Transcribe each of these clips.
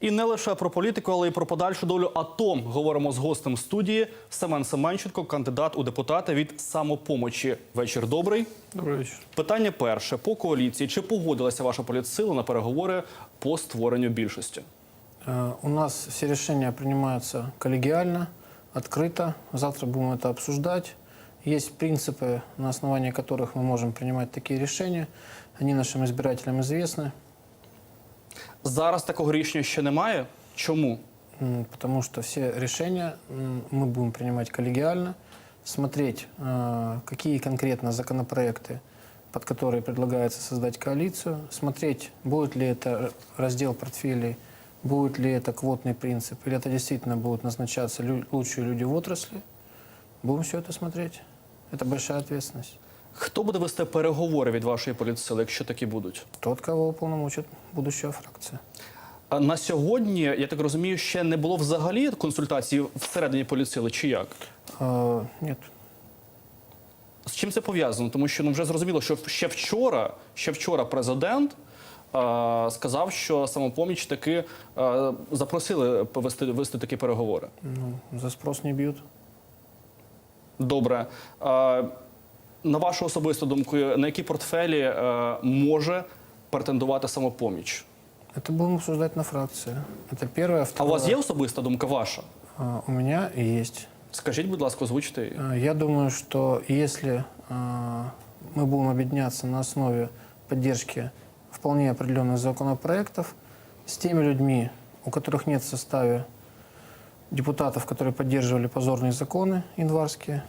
І не лише про політику, але й про подальшу долю АТО. Говоримо з гостем студії Семен Семенченко, кандидат у депутати від самопомочі. Вечір добрий. Добрый вечер. Питання перше по коаліції. Чи погодилася ваша політсила на переговори по створенню більшості? Э, У нас все решения принимаются коллегиально, открыто. Завтра будем это обсуждать. Есть принципы, на основании которых мы можем принимать такие решения. Они нашим избирателям известны, Зараз такого рішення ще немає. Чому? м, потому что все решения м, мы будем принимать коллегиально, смотреть, э, какие конкретно законопроекты, под которые предлагается создать коалицию, смотреть, будет ли это раздел портфелей, будет ли это квотный принцип, или это действительно будут назначаться лю- лучшие люди в отрасли. Будем все это смотреть. Это большая ответственность. Хто буде вести переговори від вашої політсили, якщо такі будуть? Тот, кого уполномочит будущая фракция. А На сьогодні, я так розумію, ще не було взагалі консультацій всередині політсили, чи як? Э, нет, З чим це пов'язано? Тому що ну вже зрозуміло, що ще вчора, ще вчора президент сказав, що самопоміч таки запросили повести вести такі переговори. ну, за спрос не бьют. Добре Е, на вашу особисту думку, на які портфелі е, може претендувати самопоміч? Это будем обсуждать на фракции. Это первое. А у Второе. вас є особиста думка ваша? А, У меня есть. Скажіть, будь ласка, озвучте її. А, Я думаю, что если а, мы будем объединяться на основе поддержки вполне определенных законопроектов с теми людьми, у которых нет в составе депутатов, которые поддерживали позорные законы январские,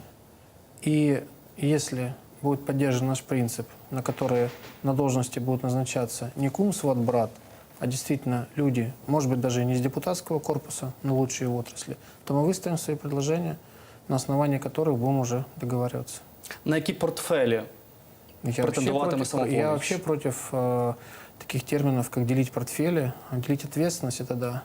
и если будет поддержан наш принцип, на которые на должности будут назначаться не кум, сват, брат, а действительно люди, может быть, даже и не из депутатского корпуса, но лучшие в отрасли, то мы выставим свои предложения, на основании которых будем уже договариваться. На які портфелі? Я вообще Претендовать на самопомощь. я вообще против э, таких терминов, как делить портфели, делить ответственность, это да.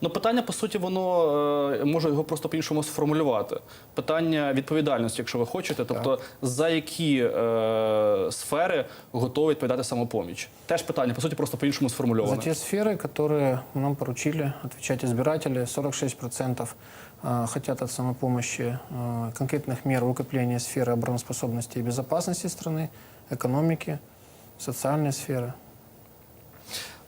Ну, питання, по суті, воно е, можу його просто по-іншому сформулювати. Питання відповідальності, якщо ви хочете, тобто за які е, сфери готові відповідати самопоміч. Теж питання, по суті, просто по-іншому За сформульоване. те сферы, которые нам поручили отвечать избиратели, 46% э, хотят от самопомощи э, конкретных мер в укреплении сферы обороноспособности и безопасности страны, экономики, социальной сферы.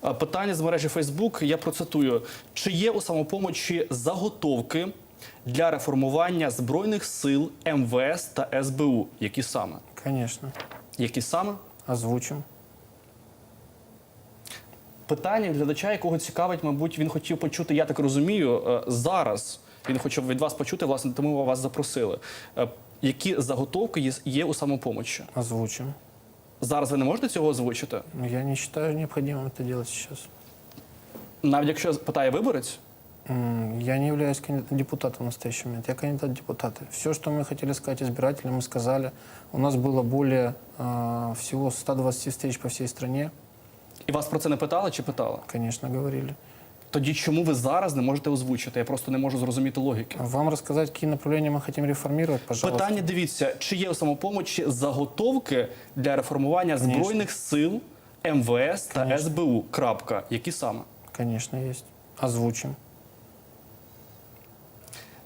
Е, Питання з мережі Фейсбук, я процитую: чи є у самопомочі заготовки для реформування збройних сил МВС та СБУ? Які саме? Конечно, Які саме? озвучим. Питання глядача, якого цікавить, мабуть, він хотів почути, я так розумію, е, зараз. Він хоче від вас почути, власне, тому ми вас запросили. Е, Які заготовки є- у самопомочі? Озвучим. Зараз ви не можете цього озвучити? Но Я не считаю необходимым это делать сейчас. Навіть якщо питає виборець, М, Я не являюсь кандидатом депутатом в настоящий момент. Я кандидат в депутаты. Все, что мы хотели сказать избирателям, мы сказали. У нас было более а, всего 120 встреч по всей стране. і вас про це не питали чи питали? Конечно, говорили. Тоді чому ви зараз не можете озвучити? Я просто не можу зрозуміти логіки. Вам розказати, які направлення ми хочемо реформувати, пожалуйста. Питання дивіться, чи є у самопомочі заготовки для реформування збройних сил МВС та Конечно. СБУ? Крапка. Які саме? Звісно, є. Озвучим.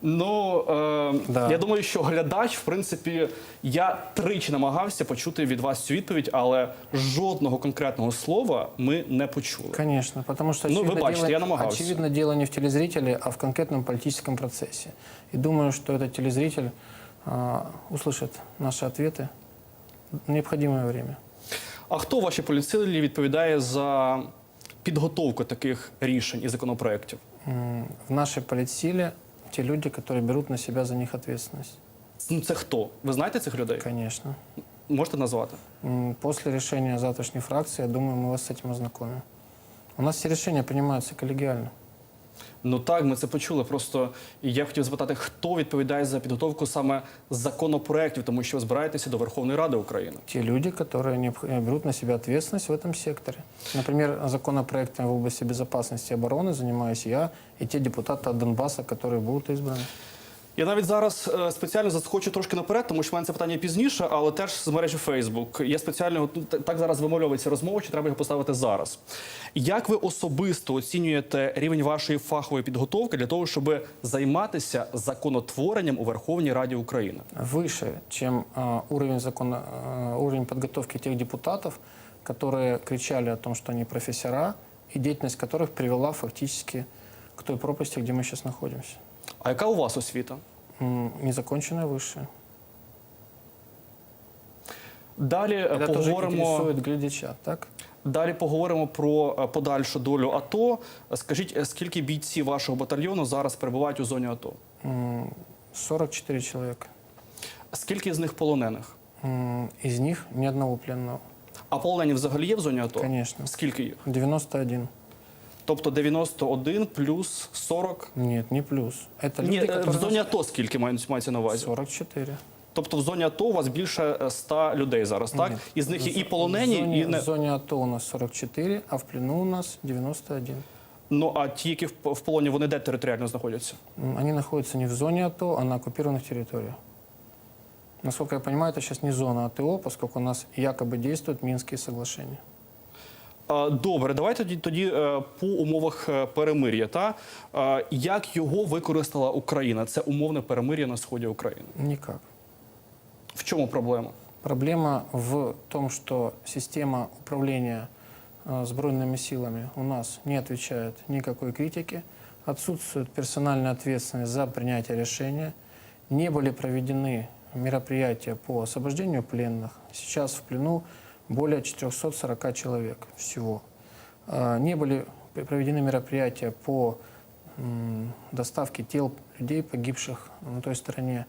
Ну е, Да. я думаю, що глядач, в принципі, я тричі намагався почути від вас цю відповідь, але жодного конкретного слова ми не почули. Конечно, потому что Ну, вы очевидно, бачите, дело, я намагался. очевидно дело не в телезрителе, а в конкретном политическом процессе. И думаю, что этот телезритель а, услышит наши ответы в необходимое время. А хто в вашій поліцилі відповідає за підготовку таких рішень і законопроєктів? М, В нашей политсиле те люди, которые берут на себя за них ответственность. Ну це хто? Ви знаєте цих людей? Конечно. Можете назвати? М, После решения завтрашней фракции, я думаю, мы вас с этим ознакомим. У нас все решения принимаются коллегиально. Ну так, ми це почули. Просто я хотів запитати, хто відповідає за підготовку саме законопроєктів, тому що ви збираєтеся до Верховної Ради України. Те люди, которые необх- э, берут на себя ответственность в этом секторе. Например, законопроектом в области безопасности и обороны занимаюсь я и те депутаты от Донбасса, которые будут избраны. Я навіть зараз е, спеціально заскочу трошки наперед, тому що в мене це питання пізніше, але теж з мережі Facebook. Я спеціально ну, т- так зараз вимовлюється розмова, чи треба його поставити зараз. Як ви особисто оцінюєте рівень вашої фахової підготовки для того, щоб займатися законотворенням у Верховній Раді України? Выше, чем а, уровень, закона, а, уровень подготовки тех депутатов, которые кричали о том, что они профессора, и деятельность которых привела фактически к той пропасти, где мы сейчас находимся. А яка у вас освіта? Незаконченное высшее. Далі е, Это поговоримо. интересует глядача, так? Далі поговоримо про е, подальшу долю АТО. Скажіть, е, скільки бійців вашого батальйону зараз перебувають у зоні АТО? 44 человека. Скільки з них полонених? Из них ни одного пленного. А полонені взагалі є в зоні АТО? Конечно. Скільки їх? 91. Тобто 91 плюс 40? Нет, не плюс. Это Ні, люди, е, в которые... зоні АТО скільки мається мається на увазі? 44. Тобто в зоні АТО у вас більше е, 100 людей зараз, так? Нет. Із них є і В полонені, зоне, і не... В зоне АТО у нас 44, а в плену у нас 91. Ну, а ті, які в в полоні, вони де територіально знаходяться? М, Они находятся не в зоне АТО, а на оккупированных территориях. Насколько я понимаю, это сейчас не зона АТО, поскольку у нас якобы действуют Минские соглашения. А, Добре, давайте тоді, тоді е, по умовах е, перемир'я. Та? Е, Як його використала Україна? Це умовне перемир'я на сході України. Никак. В чому проблема? Проблема в том, что система управления э, сбройными силами у нас не отвечает никакой критике, отсутствует персональная ответственность за принятие решения, не были проведены мероприятия по освобождению пленных. Сейчас в плену более 440 человек всего. Э, Не были п- проведены мероприятия по м, доставке тел людей, погибших на той стороне.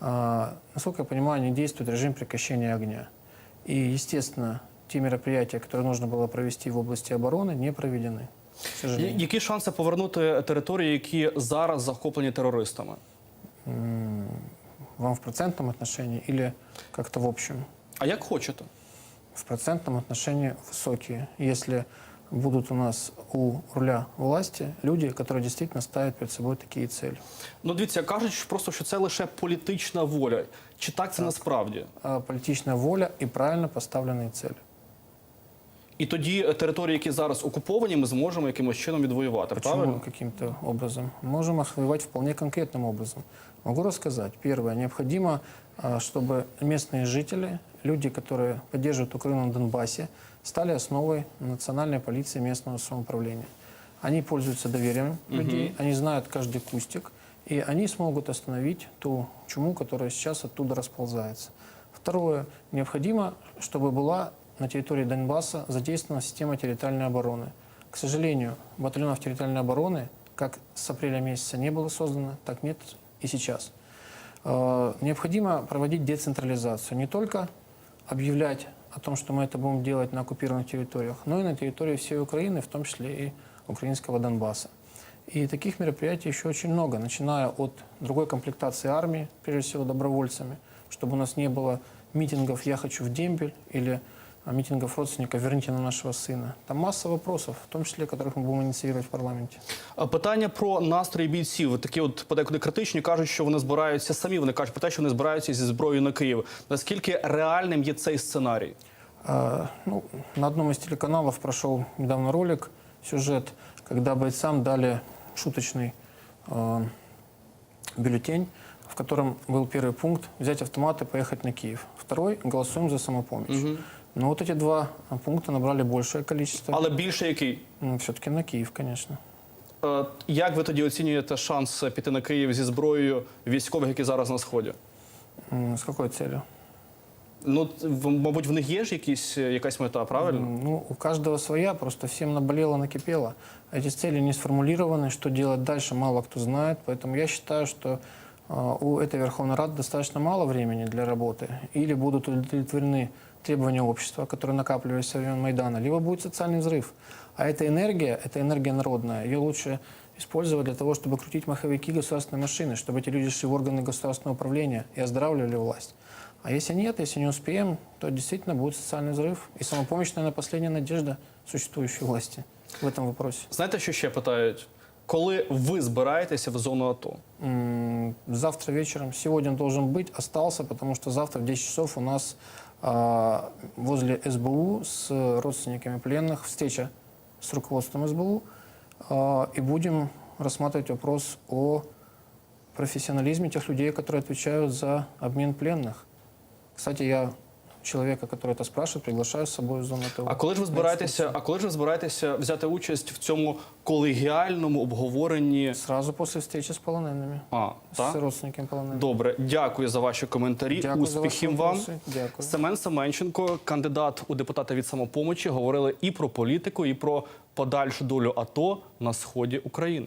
А, Насколько я понимаю, не действует режим прекращения огня. И, естественно, те мероприятия, которые нужно было провести в области обороны, не проведены. К Я- сожалению. Які шанси повернути території, які зараз захоплені терористами? М, Вам в процентном отношении или как-то в общем? А як хочете? В процентном отношении высокие. Если будут у нас у руля власти люди, которые действительно ставят перед собой такие цели. Ну, дивіться, кажуть що просто, що це лише політична воля. Чи так це насправді? А Политичная воля и правильно поставленные цели. І тоді е, території, які зараз окуповані, ми зможемо якимось чином відвоювати. Почему Правильно? каким-то образом? Можем отвоевать вполне конкретным образом. Могу рассказать. Первое. Необходимо, а, чтобы местные жители, люди, которые поддерживают Украину на Донбассе, стали основой национальной полиции местного самоуправления. Они пользуются доверием людей, они знают каждый кустик, и они смогут остановить ту чуму, которая сейчас оттуда расползается. Второе. Необходимо, чтобы была на территории Донбасса задействована система территориальной обороны. К сожалению, батальонов территориальной обороны как с апреля месяца не было создано, так нет и сейчас. Э, Необходимо проводить децентрализацию. Не только объявлять о том, что мы это будем делать на оккупированных территориях, но и на территории всей Украины, в том числе и украинского Донбасса. И таких мероприятий еще очень много, начиная от другой комплектации армии, прежде всего добровольцами, чтобы у нас не было митингов «Я хочу в дембель» или митингов родственников «Верните нам нашего сына». Там масса вопросов, в том числе, которых мы будем инициировать в парламенте. А Питання про настрої бійців. Такі от подекуди критичні кажуть, що вони збираються самі. Вони кажуть про те, що вони збираються зі зброєю на Київ. Наскільки реальним є цей сценарій? А, ну, на одном из телеканалов прошел недавно ролик, сюжет, когда бойцам дали шуточный э, бюллетень, в котором был первый пункт взять автомат и поехать на Киев. Второй голосуем за самопомощь. Но вот эти два а, пункта набрали большее количество. Але більше який? Все-таки на Киев, конечно. Е, Як ви тоді оцінюєте шанс піти на Київ зі зброєю військових, які зараз на сході? М, С какой целью? Ну, в- мабуть, в них є ж якісь, якась мета, правильно? М, Ну, у каждого своя, просто всем наболело, накипело. Эти цели не сформулированы, что делать дальше, мало кто знает. Поэтому я считаю, что э, у этой Верховной Рады достаточно мало времени для работы. Или будут удовлетворены требования общества, которые накапливались со времен Майдана, либо будет социальный взрыв. А эта энергия, это энергия народная, ее лучше использовать для того, чтобы крутить маховики государственной машины, чтобы эти люди шли в органы государственного управления и оздоравливали власть. А если нет, если не успеем, то действительно будет социальный взрыв. И самопомощь, наверное, последняя надежда существующей власти в этом вопросе. Знаєте, що ще питають? коли ви збираєтеся в зону АТО? М, Завтра вечером, сегодня должен быть, остался, потому что завтра в 10 часов у нас а, возле СБУ с родственниками пленных встреча с руководством СБУ. а, и будем рассматривать вопрос о профессионализме тех людей, которые отвечают за обмен пленных. Кстати, я человека, который это спрашивает, приглашаю с собой в зону ТО. А коли ж ви збираєтеся, а коли ж ви збираєтеся взяти участь в цьому колегіальному обговоренні? Сразу после встречи с полоненными, А, с так? родственниками полоненных. Добре, дякую за ваші коментарі. Дякую за Успіхів ваші вам. вопроси. Дякую. Семен Семенченко, кандидат у депутати від самопомочі, говорили і про політику, і про подальшу долю АТО на сході України.